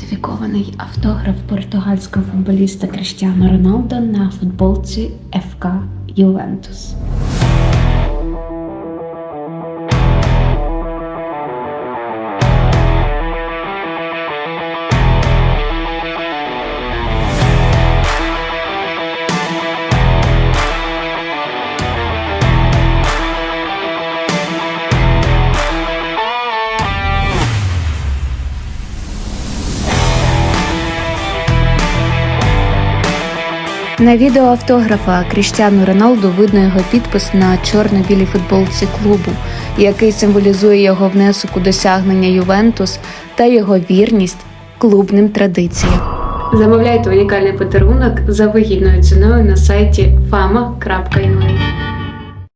Дедикований автограф португальського футболіста Криштіану Роналдо на футболці ФК Ювентус. На відео автографа Кріштіану Роналду видно його підпис на чорно-білій футболці клубу, який символізує його внесок у досягнення Ювентус та його вірність клубним традиціям. Замовляйте унікальний подарунок за вигідною ціною на сайті fama.ua.